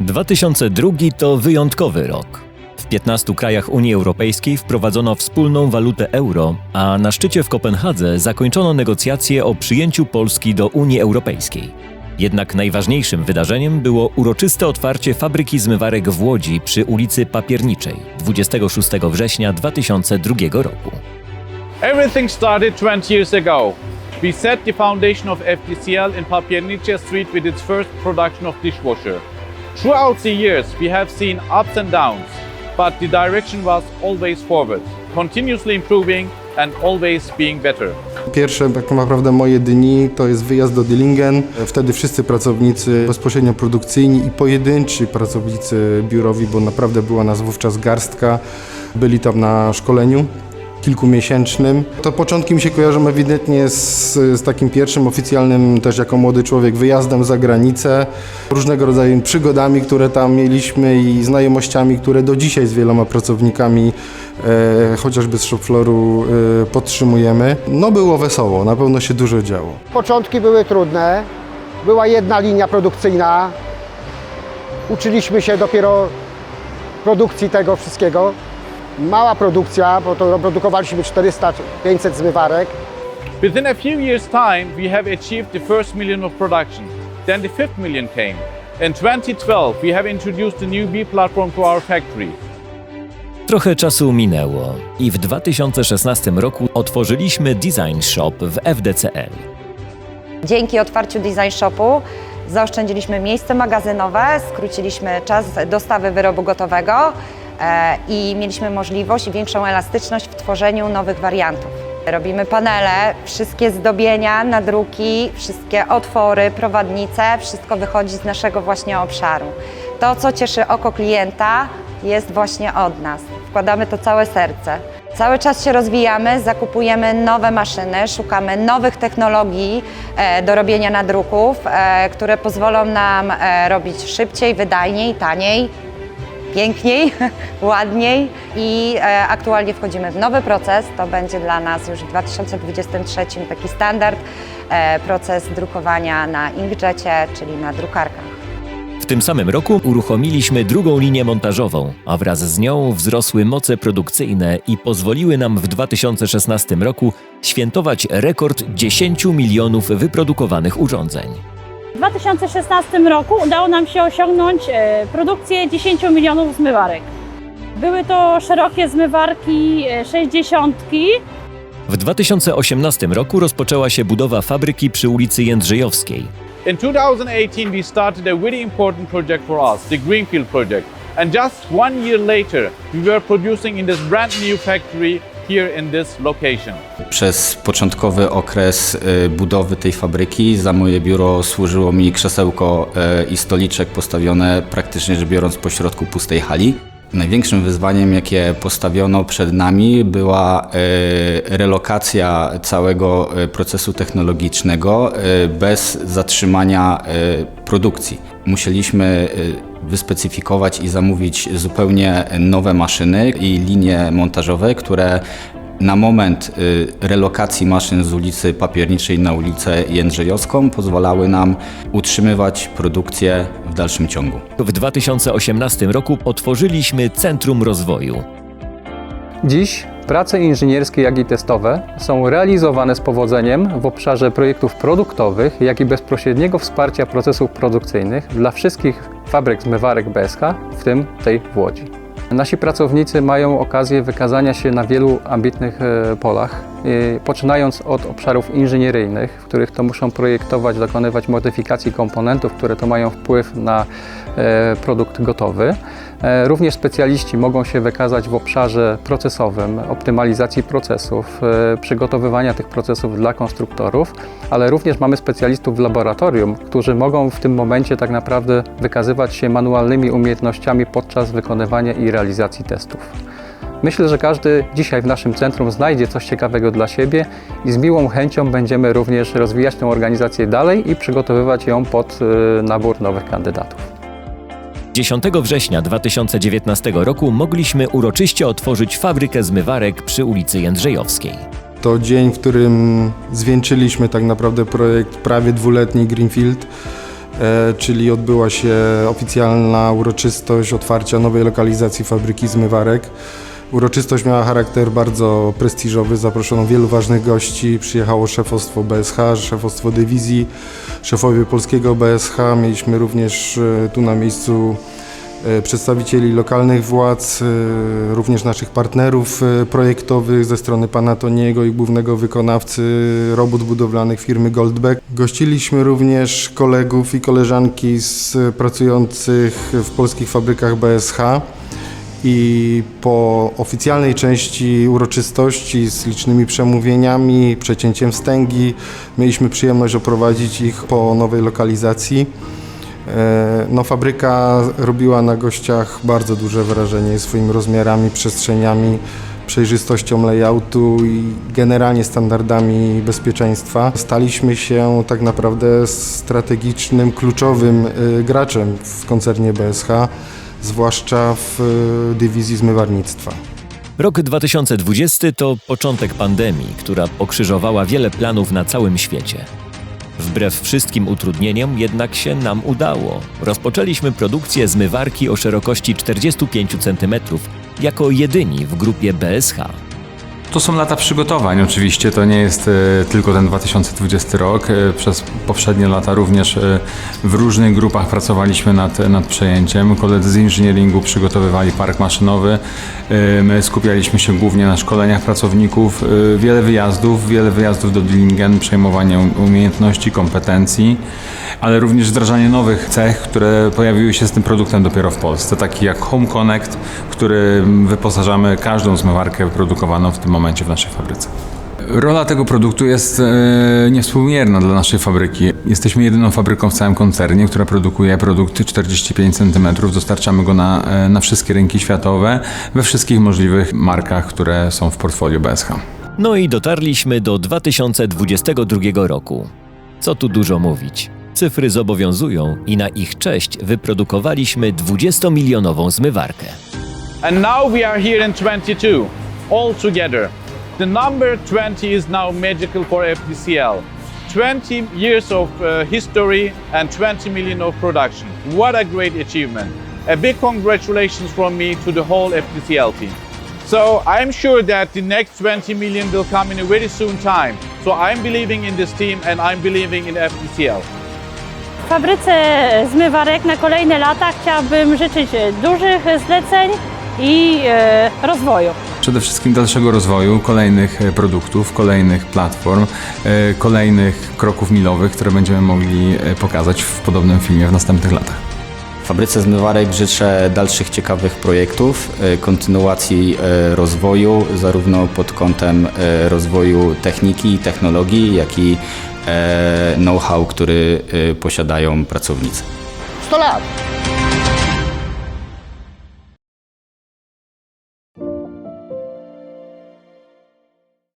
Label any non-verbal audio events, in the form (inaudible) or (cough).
2002 to wyjątkowy rok. W 15 krajach Unii Europejskiej wprowadzono wspólną walutę euro, a na szczycie w Kopenhadze zakończono negocjacje o przyjęciu Polski do Unii Europejskiej. Jednak najważniejszym wydarzeniem było uroczyste otwarcie fabryki zmywarek w Łodzi przy ulicy Papierniczej 26 września 2002 roku. Everything started 20 years ago. We set the foundation of FTCL in Papiernice Street with its first production of dishwasher. Throughout the years, we have seen ups and downs, but the direction was always forward, continuously improving and always being better. Pierwsze tak naprawdę moje dni to jest wyjazd do Dillingen. Wtedy wszyscy pracownicy bezpośrednio produkcyjni i pojedynczy pracownicy biurowi, bo naprawdę była nas wówczas garstka, byli tam na szkoleniu kilkumiesięcznym. To początki mi się kojarzą ewidentnie z, z takim pierwszym oficjalnym też jako młody człowiek wyjazdem za granicę, różnego rodzaju przygodami, które tam mieliśmy i znajomościami, które do dzisiaj z wieloma pracownikami e, chociażby z shopflooru e, podtrzymujemy. No było wesoło, na pewno się dużo działo. Początki były trudne. Była jedna linia produkcyjna. Uczyliśmy się dopiero produkcji tego wszystkiego. Mała produkcja, bo to produkowaliśmy 400-500 zmywarek. Within a few years' time, we have achieved the first million of production. Then the fifth million came. In 2012, we have introduced the new B platform to our factory. Trochę czasu minęło i w 2016 roku otworzyliśmy Design Shop w FDCL. Dzięki otwarciu Design Shopu zaoszczędziliśmy miejsce magazynowe, skróciliśmy czas dostawy wyrobu gotowego i mieliśmy możliwość i większą elastyczność w tworzeniu nowych wariantów. Robimy panele, wszystkie zdobienia, nadruki, wszystkie otwory, prowadnice, wszystko wychodzi z naszego właśnie obszaru. To, co cieszy oko klienta, jest właśnie od nas. Wkładamy to całe serce. Cały czas się rozwijamy, zakupujemy nowe maszyny, szukamy nowych technologii e, do robienia nadruków, e, które pozwolą nam e, robić szybciej, wydajniej, taniej, piękniej, (laughs) ładniej i e, aktualnie wchodzimy w nowy proces. To będzie dla nas już w 2023 taki standard, e, proces drukowania na inkjecie, czyli na drukarkach. W tym samym roku uruchomiliśmy drugą linię montażową, a wraz z nią wzrosły moce produkcyjne i pozwoliły nam w 2016 roku świętować rekord 10 milionów wyprodukowanych urządzeń. W 2016 roku udało nam się osiągnąć e, produkcję 10 milionów zmywarek. Były to szerokie zmywarki e, 60. W 2018 roku rozpoczęła się budowa fabryki przy ulicy Jędrzejowskiej. In 2018, we started a very important project for us, the Greenfield project. And just one year later, we were producing in this brand new factory here in this location. Przez początkowy okres y, budowy tej fabryki za moje biuro służyło mi krzesełko y, i stoliczek postawione praktycznie rzecz biorąc pośrodku pustej hali. Największym wyzwaniem, jakie postawiono przed nami, była y, relokacja całego y, procesu technologicznego y, bez zatrzymania produkcji. Musieliśmy wyspecyfikować i zamówić zupełnie nowe maszyny i linie montażowe, które na moment y, relokacji maszyn z ulicy Papierniczej na ulicę Jędrzejowską pozwalały nam utrzymywać produkcję w dalszym ciągu. W 2018 roku otworzyliśmy Centrum Rozwoju. Dziś prace inżynierskie, jak i testowe są realizowane z powodzeniem w obszarze projektów produktowych, jak i bezpośredniego wsparcia procesów produkcyjnych dla wszystkich fabryk zmywarek BSK, w tym tej w Łodzi. Nasi pracownicy mają okazję wykazania się na wielu ambitnych e, polach, poczynając od obszarów inżynieryjnych, w których to muszą projektować, dokonywać modyfikacji komponentów, które to mają wpływ na e, produkt gotowy. E, Również specjaliści mogą się wykazać w obszarze procesowym, optymalizacji procesów, e, przygotowywania tych procesów dla konstruktorów, ale również mamy specjalistów w laboratorium, którzy mogą w tym momencie tak naprawdę wykazywać się manualnymi umiejętnościami podczas wykonywania i realizacji testów. Myślę, że każdy dzisiaj w naszym centrum znajdzie coś ciekawego dla siebie i z miłą chęcią będziemy również rozwijać tę organizację dalej i przygotowywać ją pod e, nabór nowych kandydatów. 10 września 2019 roku mogliśmy uroczyście otworzyć fabrykę zmywarek przy ulicy Jędrzejowskiej. To dzień, w którym zwieńczyliśmy tak naprawdę projekt prawie dwuletni Greenfield. e, czyli odbyła się oficjalna uroczystość otwarcia nowej lokalizacji fabryki zmywarek. Uroczystość miała charakter bardzo prestiżowy, zaproszono wielu ważnych gości, przyjechało szefostwo BSH, szefostwo dywizji, szefowie polskiego BSH, mieliśmy również e, tu na miejscu e, przedstawicieli lokalnych władz, e, również naszych partnerów projektowych ze strony pana Toniego i głównego wykonawcy robót budowlanych firmy Goldbeck. Gościliśmy również kolegów i koleżanki z pracujących w polskich fabrykach BSH i po oficjalnej części uroczystości z licznymi przemówieniami, przecięciem wstęgi mieliśmy przyjemność oprowadzić ich po nowej lokalizacji. E, No, fabryka robiła na gościach bardzo duże wrażenie swoimi rozmiarami, przestrzeniami, przejrzystością layoutu i generalnie standardami bezpieczeństwa. Staliśmy się tak naprawdę strategicznym, kluczowym e, graczem w koncernie BSH, zwłaszcza w e, dywizji zmywarnictwa. Rok 2020 to początek pandemii, która pokrzyżowała wiele planów na całym świecie. Wbrew wszystkim utrudnieniom jednak się nam udało. Rozpoczęliśmy produkcję zmywarki o szerokości 45 cm jako jedyni w grupie BSH. To są lata przygotowań, oczywiście. To nie jest e, tylko ten 2020 rok. E, Przez poprzednie lata również e, w różnych grupach pracowaliśmy nad, nad przejęciem. Koledzy z inżynieringu przygotowywali park maszynowy. My skupialiśmy się głównie na szkoleniach pracowników. Wiele wyjazdów, wiele wyjazdów do Dillingen, przejmowanie um- umiejętności, kompetencji, ale również wdrażanie nowych cech, które pojawiły się z tym produktem dopiero w Polsce, taki jak Home Connect, który wyposażamy każdą zmywarkę produkowaną w tym momencie w naszej fabryce. Rola tego produktu jest e, niewspółmierna dla naszej fabryki. Jesteśmy jedyną fabryką w całym koncernie, która produkuje produkty 45 cm. Dostarczamy go na, e, na wszystkie rynki światowe, we wszystkich możliwych markach, które są w portfolio BSH. No i dotarliśmy do 2022 roku. Co tu dużo mówić? Cyfry zobowiązują i na ich cześć wyprodukowaliśmy 20-milionową zmywarkę. And now we are here in 22, all together. The number 20 is now magical for FDCL. 20 years of uh, history and 20 million of production. What a great achievement. A big congratulations from me to the whole FDCL team. So I'm sure that the next 20 million will come in a very soon time. So I'm believing in this team and I'm believing in FDCL. Fabryce zmywarek na kolejne lata chciałabym życzyć dużych zleceń i rozwoju. Przede wszystkim dalszego rozwoju, kolejnych e, produktów, kolejnych platform, e, kolejnych kroków milowych, które będziemy mogli e, pokazać w podobnym filmie w następnych latach. W fabryce zmywarek życzę dalszych ciekawych projektów, kontynuacji rozwoju, zarówno pod kątem rozwoju techniki i technologii, jak i know-how, który posiadają pracownicy. 100 lat.